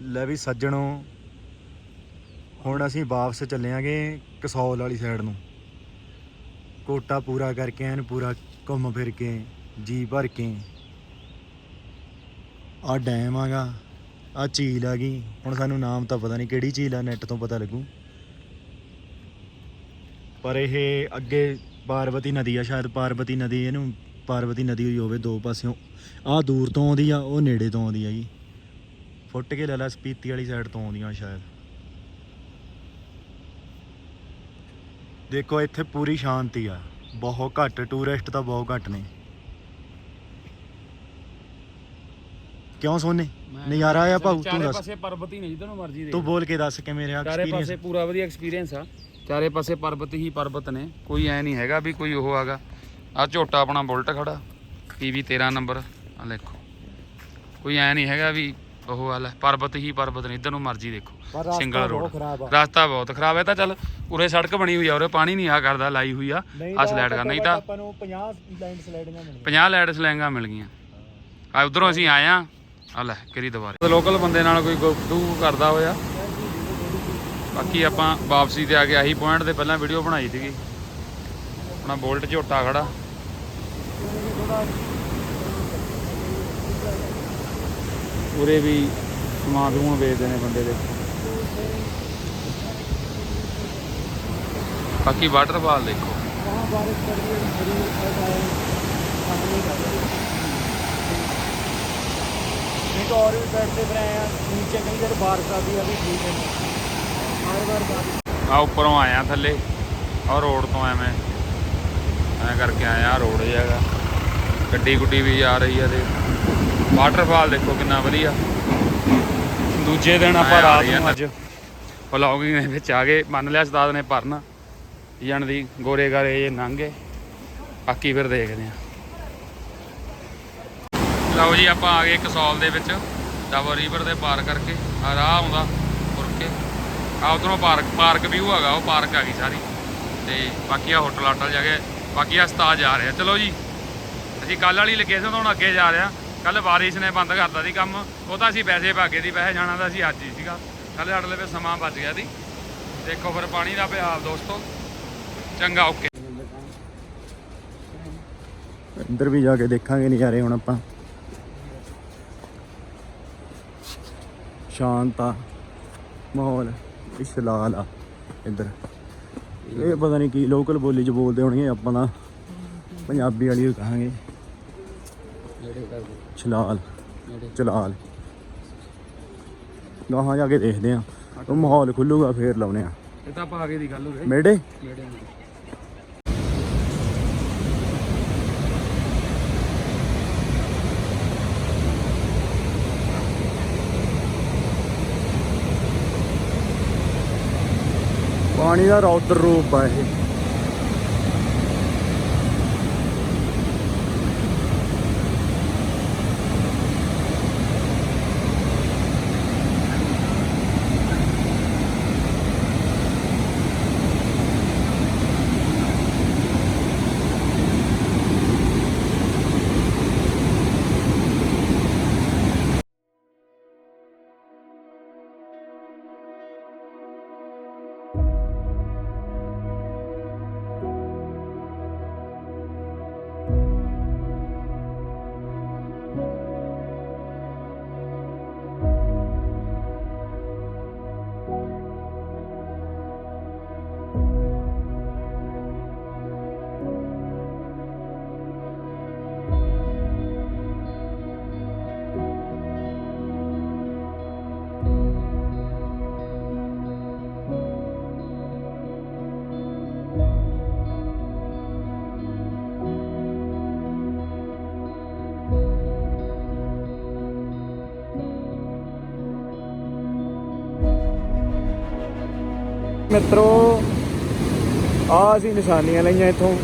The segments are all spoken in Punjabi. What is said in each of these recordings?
ਲੈ ਵੀ ਸੱਜਣੋ, ਹੁਣ ਅਸੀਂ ਵਾਪਸ ਚੱਲਿਆਂਗੇ ਕਸੌਲ ਵਾਲੀ ਸਾਈਡ ਨੂੰ। ਕੋਟਾ ਪੂਰਾ ਕਰਕੇ ਐਨ ਪੂਰਾ ਘੁੰਮ ਫਿਰ ਕੇ, ਜੀ ਭਰ ਕੇ। ਆ ਡੈਮ ਆਗਾ ਆ ਝੀਲ ਆ ਗਈ। ਹੁਣ ਸਾਨੂੰ ਨਾਮ ਤਾਂ ਪਤਾ ਨਹੀਂ ਕਿਹੜੀ ਝੀਲ ਆ ਨੈਟ ਤੋਂ ਪਤਾ ਲੱਗੂ। ਪਰ ਇਹ ਅੱਗੇ ਪਾਰਵਤੀ ਨਦੀ ਆ, ਸ਼ਾਇਦ ਪਾਰਵਤੀ ਨਦੀ ਇਹਨੂੰ, ਪਾਰਵਤੀ ਨਦੀ ਹੋਈ ਹੋਵੇ ਦੋ ਪਾਸਿਓਂ। ਆ ਦੂਰ ਤੋਂ ਆਉਂਦੀ ਆ, ਉਹ ਨੇੜੇ ਤੋਂ ਆਉਂਦੀ ਆ ਜੀ। ਫੁੱਟ ਕੇ ਲੈ ਲਾ ਸਪੀਤੀ ਵਾਲੀ ਸਾਈਡ ਤੋਂ ਆਉਂਦੀਆਂ ਸ਼ਾਇਦ। ਦੇਖੋ ਇੱਥੇ ਪੂਰੀ ਸ਼ਾਂਤੀ ਆ। ਬਹੁਤ ਘੱਟ ਟੂਰਿਸਟ ਤਾਂ ਬਹੁਤ ਘੱਟ ਨੇ। ਕਿਉਂ ਸੋਨੇ? ਨਜ਼ਾਰਾ ਆਇਆ ਭਾਊ ਤੂੰ ਚਾਰੇ ਦੱਸ। ਪਾਸੇ ਪਰਬਤ ਹੀ ਨੇ ਜਿੱਧਰ ਨੂੰ ਮਰਜ਼ੀ ਦੇਖ। ਤੂੰ ਬੋਲ ਕੇ ਦੱਸ ਕਿਵੇਂ ਰਿਹਾ ਚਾਰੇ ਐਕਸਪੀਰੀਅੰਸ ਪਾਸੇ ਪੂਰਾ ਵਧੀਆ ਐਕਸਪੀਰੀਅੰਸ ਆ। ਚਾਰੇ ਪਾਸੇ ਪਰਬਤ ਹੀ ਪਰਬਤ ਨੇ। ਕੋਈ ਐ ਨਹੀਂ ਹੈਗਾ ਵੀ ਕੋਈ ਉਹ ਹੈਗਾ। ਆ ਝੋਟਾ ਆਪਣਾ ਬੁਲਟ ਖੜਾ। PV 13 number. ਆ ਦੇਖੋ। ਕੋਈ ਐ ਨਹੀਂ ਹੈਗਾ ਵੀ ਉਹ ਵਾਲਾ ਪਰਬਤ ਹੀ ਪਰਬਤ ਨੇ ਇੱਧਰ ਨੂੰ ਮਰਜ਼ੀ ਦੇਖੋ ਸਿੰਗਲ ਰੋਡ। ਰਸਤਾ ਬਹੁਤ ਖਰਾਬ ਹੈ ਤਾਂ ਚੱਲ ਉਰੇ ਸੜਕ ਬਣੀ ਹੋਈ ਆ ਉਰੇ ਪਾਣੀ ਨਹੀਂ ਆ ਕਰਦਾ ਲਾਈ ਹੋਈ ਆ ਆ ਸਲਾਈਡ ਕਰ ਨਹੀਂ ਤਾਂ ਆਪਾਂ ਨੂੰ 50 ਲਾਈਨ ਸਲਾਈਡਿੰਗਾਂ ਮਿਲੀਆਂ। 50 ਲੈਡ ਮਿਲ ਗਈਆਂ। ਆ ਉਧਰੋਂ ਅਸੀਂ ਆਏ ਆ ਆ ਲੈ ਕਰੀ ਦੁਬਾਰੇ। ਲੋਕਲ ਬੰਦੇ ਨਾਲ ਕੋਈ ਗੁਫ਼ਤਗੂ ਕਰਦਾ ਹੋਇਆ। ਬਾਕੀ ਆਪਾਂ ਵਾਪਸੀ ਤੇ ਆ ਕੇ ਆਹੀ ਪੁਆਇੰਟ ਤੇ ਪਹਿਲਾਂ ਵੀਡੀਓ ਬਣਾਈ ਸੀਗੀ। ਆਪਣਾ ਬੋਲਟ ਝੋਟਾ ਖੜਾ। ਉਰੇ ਵੀ ਸਮਾਨ ਨੂੰ ਵੇਚਦੇ ਨੇ ਬੰਦੇ ਦੇ। ਬਾਕੀ ਵਾਟਰਫਾਲ ਦੇਖੋ। ਆਹ ਬਾਰਿਸ਼ ਪੜ ਹੈ ਬੜੀ ਹੈ ਪਾਣੀ ਦਾ ਇਹ ਤਾਂ ਔਰ ਵੀ ਬੈਠਦੇ ਫਿਰ ਆ ਨੀਚੇ ਕਹਿੰਦੇ ਜਦ ਬਾਰਿਸ਼ ਆਦੀ ਆ ਵੀ ਠੀਕ ਹੈ। ਹਰ ਵਾਰ ਬਾਰਿਸ਼। ਆ ਉੱਪਰੋਂ ਆਇਆ ਥੱਲੇ ਔਰ ਰੋਡ ਤੋਂ ਐਵੇਂ। ਐ ਕਰਕੇ ਆਇਆ ਰੋਡ ਜਿਹਾਗਾ ਗੱਡੀ ਗੁੱਡੀ ਵੀ ਆ ਰਹੀ ਆ ਦੇ ਵਾਟਰਫਾਲ ਦੇਖੋ ਕਿੰਨਾ ਵਧੀਆ। ਦੂਜੇ ਦਿਨ ਆਪਾਂ ਰਾਤ ਨੂੰ ਅੱਜ ਵਲੌਗਿੰਗ ਦੇ ਵਿੱਚ ਆ ਗਏ। ਮੰਨ ਲਿਆ ਉਸਤਾਦ ਨੇ ਭਰਨ। ਜਣ ਦੀ ਗੋਰੇ ਗਾਰੇ ਇਹ ਨੰਗੇ। ਬਾਕੀ ਫਿਰ ਦੇਖਦੇ ਆ ਲਓ ਜੀ ਆਪਾਂ ਆ ਗਏ ਕਸੌਲ ਦੇ ਵਿੱਚ। ਡਬਲ ਰਿਵਰ ਦੇ ਪਾਰ ਕਰਕੇ। ਆ ਰਾਹ ਆਉਂਦਾ ਤੁਰ ਕੇ। ਆ ਉਧਰੋਂ ਪਾਰਕ ਪਾਰਕ ਵਿਊ ਹੈਗਾ ਉਹ ਪਾਰਕ ਆ ਗਈ ਸਾਰੀ। ਤੇ ਬਾਕੀ ਆ ਹੋਟਲ ਆਟਲ ਜਾ ਕੇ ਬਾਕੀ ਆ ਉਸਤਾਦ ਜਾ ਰਿਹਾ। ਚਲੋ ਜੀ ਅਸੀਂ ਕੱਲ ਵਾਲੀ ਲੋਕੇਸ਼ਨ ਤੋਂ ਹੁਣ ਅੱਗੇ ਜਾ ਰਹੇ ਕੱਲ ਬਾਰਿਸ਼ ਨੇ ਬੰਦ ਕਰਤਾ ਸੀ ਕੰਮ, ਉਹ ਤਾਂ ਅਸੀਂ ਵੈਸੇ ਭਾਗੇ ਦੀ ਵੈਸੇ ਜਾਣਾ ਤਾਂ ਅਸੀਂ ਅੱਜ ਹੀ ਸੀਗਾ। ਕੱਲ ਸਾਡੇ ਲਈ ਸਮਾਂ ਬਚ ਗਿਆ ਸੀ। ਦੇਖੋ ਫਿਰ ਪਾਣੀ ਦਾ ਹਾਲ ਦੋਸਤੋ, ਚੰਗਾ, ਓਕੇ। ਅੰਦਰ ਵੀ ਜਾ ਕੇ ਦੇਖਾਂਗੇ ਨਜ਼ਾਰੇ ਹੁਣ ਆਪਾਂ। ਸ਼ਾਂਤ ਆ, ਮਾਹੌਲ ਇਸ਼ਲਾਲ ਆ ਇੱਧਰ। ਇਹ ਪਤਾ ਨਹੀਂ ਕੀ ਲੋਕਲ ਬੋਲੀ ਚ ਬੋਲਦੇ ਹੋਣਗੇ ਆਪਾਂ ਤਾਂ। ਪੰਜਾਬੀ ਵਾਲੀ ਕਹਾਂਗੇ। ਕਹਾਂਗੇ ਛਲਾਲ ਚਲਾਲ। ਗਾਹਾਂ ਜਾ ਕੇ ਦੇਖਦੇ ਆ। ਉਹ ਮਾਹੌਲ ਖੁੱਲੂਗਾ ਫੇਰ ਲਾਉਨੇ ਆ। ਇਹ ਤਾਂ ਆਪਾਂ ਆਗੇ ਦੀ ਗੱਲ ਹੋ ਗਈ। ਮੇੜੇ ਪਾਣੀ ਦਾ ਰੌਦਰ ਰੂਪ ਆ ਇਹ। ਮਿੱਤਰੋ ਆ ਅਸੀਂ ਨਿਸ਼ਾਨੀਆਂ ਲਈਆਂ ਇੱਥੋਂ।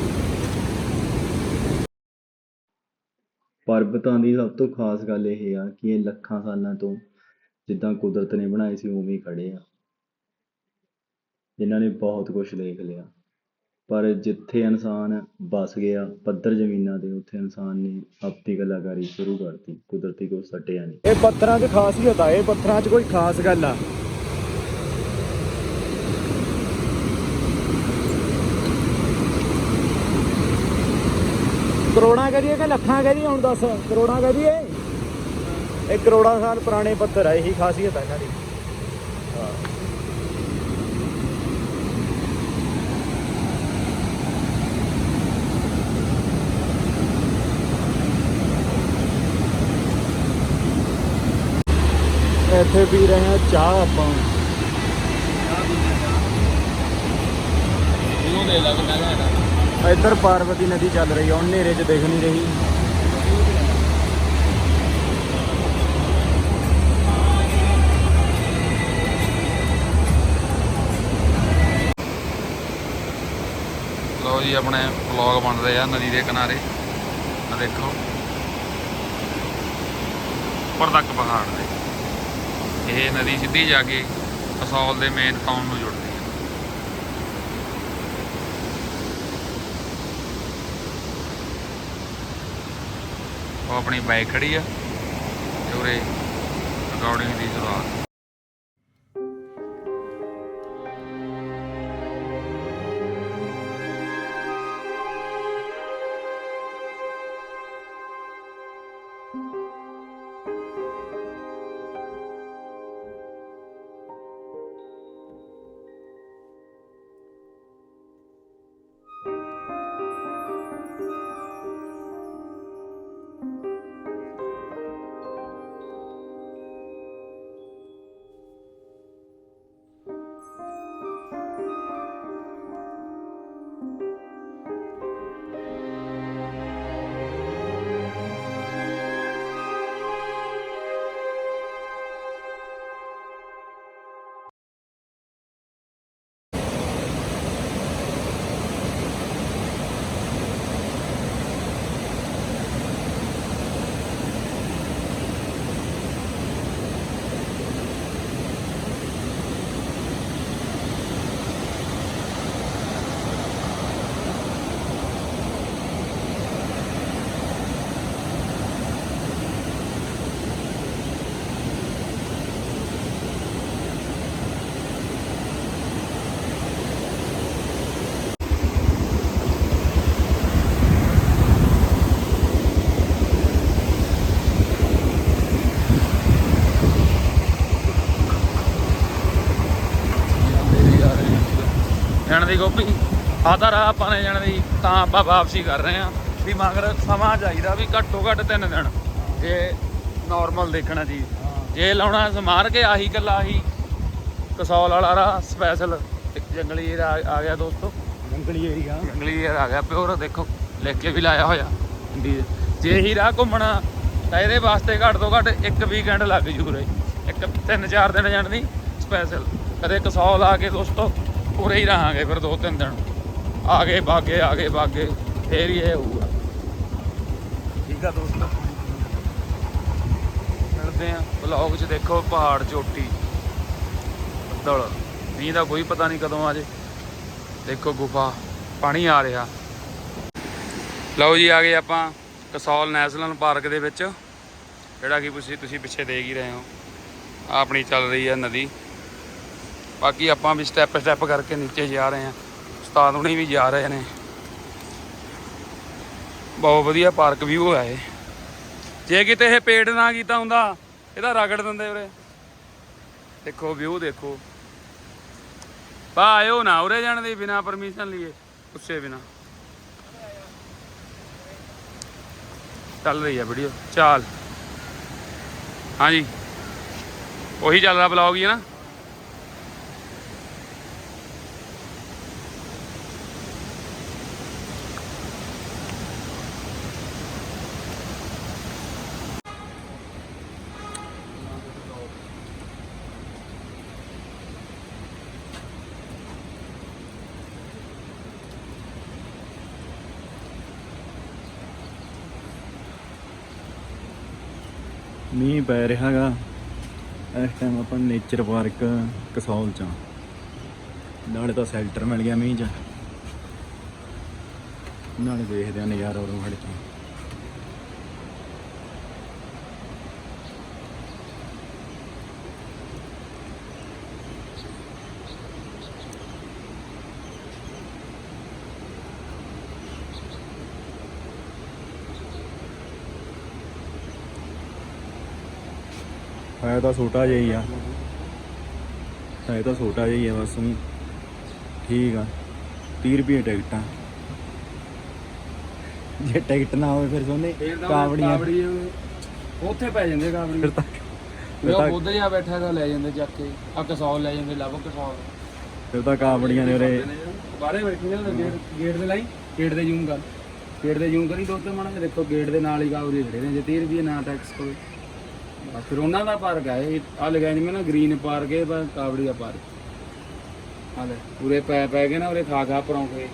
ਪਰਬਤਾਂ ਦੀ ਸਭ ਤੋਂ ਖਾਸ ਗੱਲ ਇਹ ਆ ਕਿ ਇਹ ਲੱਖਾਂ ਸਾਲਾਂ ਤੋਂ ਜਿੱਦਾਂ ਕੁਦਰਤ ਨੇ ਬਣਾਏ ਸੀ ਉਵੇਂ ਹੀ ਖੜੇ ਆ। ਜਿਨ੍ਹਾਂ ਨੇ ਬਹੁਤ ਕੁਝ ਦੇਖ ਲਿਆ। ਪਰ ਜਿੱਥੇ ਇਨਸਾਨ ਬਸ ਗਿਆ ਪੱਧਰ ਜ਼ਮੀਨਾਂ ਤੇ ਉੱਥੇ ਇਨਸਾਨ ਨੇ ਆਪਣੀ ਕਲਾਕਾਰੀ ਸ਼ੁਰੂ ਕਰਤੀ। ਕੁਦਰਤੀ ਕੋਈ ਸੱਟਿਆ ਨਹੀਂ। ਇਹ ਪੱਥਰਾਂ 'ਚ ਖਾਸੀਅਤ ਆ ਇਹ ਪੱਥਰਾਂ 'ਚ ਕੋਈ ਖਾਸ ਗੱਲ ਆ। ਕਰੋੜਾਂ ਕਰੀਏ ਕਿ ਲੱਖਾਂ ਕਰੀਏ? ਹੁਣ ਦੱਸ ਕਰੋੜਾਂ ਕਰੀਏ? ਇਹ ਕਰੋੜਾਂ ਸਾਲ ਪੁਰਾਣੇ ਪੱਥਰ ਆ ਇਹੀ ਖਾਸੀਅਤ ਆ ਇਹਨਾਂ ਦੀ। ਇੱਥੇ ਪੀ ਰਹੇ ਹਾਂ ਚਾਹ ਆਪਾਂ। ਇਹਨੂੰ ਦੇ ਲੱਗ ਮੈਂ ਕਹਿੰਦਾ ਇੱਧਰ ਪਾਰਵਤੀ ਨਦੀ ਚੱਲ ਰਹੀ ਆ ਉਹ ਹਨੇਰੇ 'ਚ ਦਿਖ ਨਹੀਂ ਰਹੀ। ਲੋ ਜੀ, ਆਪਣੇ ਵਲੌਗ ਬਣ ਰਹੇ ਆ ਨਦੀ ਦੇ ਕਿਨਾਰੇ। ਆ ਦੇਖੋ। ਉੱਪਰ ਤੱਕ ਪਹਾੜ ਦੇ ਇਹ ਨਦੀ ਸਿੱਧੀ ਜਾ ਕੇ ਕਸੌਲ ਦੇ ਮੇਨ ਟਾਊਨ ਨੂੰ ਜੁੜਦੀ ਆਪਣੀ ਬਾਈਕ ਖੜੀ ਆ ਤੇ ਉਰੇ ਰਿਕਾਰਡਿੰਗ ਦੀ ਸ਼ੁਰੂਆਤ। ਦੀ ਗੋਪੀ। ਆਦਾ ਰਾਹ ਆਪਾਂ ਨੇ ਜਾਣ ਦੀ ਤਾਂ ਆਪਾਂ ਵਾਪਸੀ ਕਰ ਰਹੇ ਆ ਵੀ ਮਗਰ ਸਮਾਂ ਚਾਹੀਦਾ ਵੀ ਘੱਟੋ ਘੱਟ 3 ਦਿਨ। ਜੇ ਨਾਰਮਲ ਦੇਖਣਾ ਜੀ। ਜੇ ਲਾਉਣਾ ਸਮਾਰ ਕੇ ਆਹੀ ਕੱਲਾ ਆਹੀ। ਕਸੌਲ ਵਾਲਾ ਰਾਹ ਸਪੈਸ਼ਲ ਇੱਕ ਜੰਗਲੀ ਏਰੀਆ ਆ- ਗਿਆ ਦੋਸਤੋ। ਜੰਗਲੀ ਏਰੀਆ ਜੰਗਲੀ ਏਰੀਆ ਆ ਗਿਆ ਪਿਓਰ ਦੇਖੋ ਲਿਖ ਕੇ ਵੀ ਲਾਇਆ ਹੋਇਆ। ਜੇ। ਹੀ ਰਾਹ ਘੁੰਮਣਾ ਤਾਂ ਇਹਦੇ ਵਾਸਤੇ ਘੱਟ ਤੋਂ ਘੱਟ ਇੱਕ ਵੀਕਐਂਡ ਲੱਗ ਜੂ ਰੇ ਇੱਕ ਤਿੰਨ ਚਾਰ ਦਿਨ ਜਾਣ ਦੀ ਸਪੈਸ਼ਲ ਕਦੇ ਕਸੌਲ ਆ ਕੇ ਦੋਸਤੋ। ਪੂਰੇ ਹੀ ਰਹਾਂਗੇ ਫਿਰ ਦੋ ਤਿੰਨ ਦਿਨ। ਆਗੇ ਬਾਗੇ ਆਗੇ ਬਾਗੇ ਫੇਰ ਹੀ ਇਹ ਹੋਊਗਾ। ਠੀਕ ਆ ਦੋਸਤੋ। ਮਿਲਦੇ ਆ ਵਲੌਗ 'ਚ ਦੇਖੋ ਪਹਾੜ ਚੋਟੀ ਬੱਦਲ। ਮੀਂਹ ਦਾ ਕੋਈ ਪਤਾ ਨਹੀਂ ਕਦੋਂ ਆ ਜੇ। ਦੇਖੋ ਗੁਫਾ ਪਾਣੀ ਆ ਰਿਹਾ। ਲਓ ਜੀ ਆ ਗਏ ਆਪਾਂ ਕਸੌਲ ਨੈਸ਼ਨਲ ਪਾਰਕ ਦੇ ਵਿੱਚ। ਜਿਹੜਾ ਕਿ ਤੁਸੀਂ ਤੁਸੀਂ ਪਿੱਛੇ ਦੇਖ ਹੀ ਰਹੇ ਹੋ। ਆਪਣੀ ਚੱਲ ਰਹੀ ਹੈ ਨਦੀ। ਬਾਕੀ ਆਪਾਂ ਵੀ ਸਟੈਪ ਸਟੈਪ ਕਰਕੇ ਨੀਚੇ ਜਾ ਰਹੇ ਹਾਂ। ਉਸਤਾਦ ਹੁਣੀ ਵੀ ਜਾ ਰਹੇ ਨੇ। ਬਹੁਤ ਵਧੀਆ ਪਾਰਕ ਵਿਊ ਹੈ ਇਹ। ਜੇ ਕਿਤੇ ਇਹ ਪੇੜ ਨਾ ਕੀਤਾ ਹੁੰਦਾ, ਇਹਦਾ ਰਗੜ ਦਿੰਦੇ ਉਰੇ। ਦੇਖੋ ਵਿਊ ਦੇਖੋ। ਪਾ ਆਇਓ ਨਾ ਉਰੇ ਜਾਣ ਦੀ ਬਿਨਾ ਪਰਮਿਸ਼ਨ ਲਈਏ, ਪੁੱਛੇ ਬਿਨਾ। ਚੱਲ ਰਹੀ ਹੈ ਵੀਡੀਓ ਚਾਲ। ਹਾਂਜੀ। ਉਹੀ ਚੱਲ ਰਿਹਾ ਬਲੌਗ ਹੀ ਹੈ ਨਾ। ਮੀਂਹ ਪੈ ਰਿਹਾ ਹੈਗਾ ਇਸ ਟਾਈਮ ਆਪਾਂ ਨੇਚਰ ਪਾਰਕ ਕਸੌਲ ਚ ਨਾਲੇ ਤਾਂ ਸੈਲਟਰ ਮਿਲ ਗਿਆ ਮੀਂਹ ਚ। ਨਾਲੇ ਦੇਖਦੇ ਆ ਨਜ਼ਾਰਾ ਉਰੋਂ ਖੜੇ ਤੋਂ ਹੈ ਤਾਂ ਛੋਟਾ ਜਿਹਾ ਹੀ ਆ। ਹੈ ਤਾਂ ਛੋਟਾ ਜਿਹਾ ਹੀ ਆ ਬਸ। ਊਂ ਠੀਕ ਆ। 30 ਰੁਪਏ ਟਿਕਟਾਂ। ਜੇ ਟਿਕਟ ਨਾ ਹੋਵੇ ਫਿਰ ਸੋਨੇ ਕਾਵੜੀਆਂ। ਕਾਵੜੀ ਉੱਥੇ ਪੈ ਜਾਂਦੇ ਕਾਵੜੀ। ਫਿਰ ਤਾਂ ਫਿਰ ਉਹ ਤਾਂ ਬੁੱਧ ਜਿਹਾ ਬੈਠਾ ਤਾਂ ਲੈ ਜਾਂਦੇ ਚੱਕ ਕੇ। ਆ ਕਸੌਲ ਲੈ ਜਾਂਦੇ ਲੱਭ ਕਸੌਲ। ਫਿਰ ਤਾਂ ਕਾਵੜੀਆਂ ਨੇ ਉਰੇ। ਬਾਹਰੇ ਬੈਠੇ ਨੇ ਗੇਟ ਗੇਟ ਦੇ ਲਾਈ। ਗੇਟ ਦੇ ਜੂਮ ਕਰ। ਗੇਟ ਦੇ ਜੂਮ ਕਰੀ ਦੋਸਤੋ ਮਾਣਾ ਦੇਖੋ ਗੇਟ ਦੇ ਨਾਲ ਹੀ ਕਾਵੜੀ ਖੜੇ ਨੇ। ਜੇ 30 ਰੁਪਏ ਨਾ ਟੈਕਸ ਕੋਈ ਬਸ ਫਿਰ ਉਹਨਾਂ ਦਾ ਪਾਰਕ ਹੈ, ਇਹ ਆ ਲਗਾਇਆ ਨਹੀਂ ਮੈਂ ਨਾ, ਗ੍ਰੀਨ ਪਾਰਕ ਹੈ ਬਸ ਕਾਵੜੀ ਦਾ ਪਾਰਕ। ਹਾਲੇ ਲੈ ਉਰੇ ਪੈ ਪੈ ਕੇ ਨਾ ਉਰੇ ਖਾ ਖਾ ਪਰੌਂਠੇ।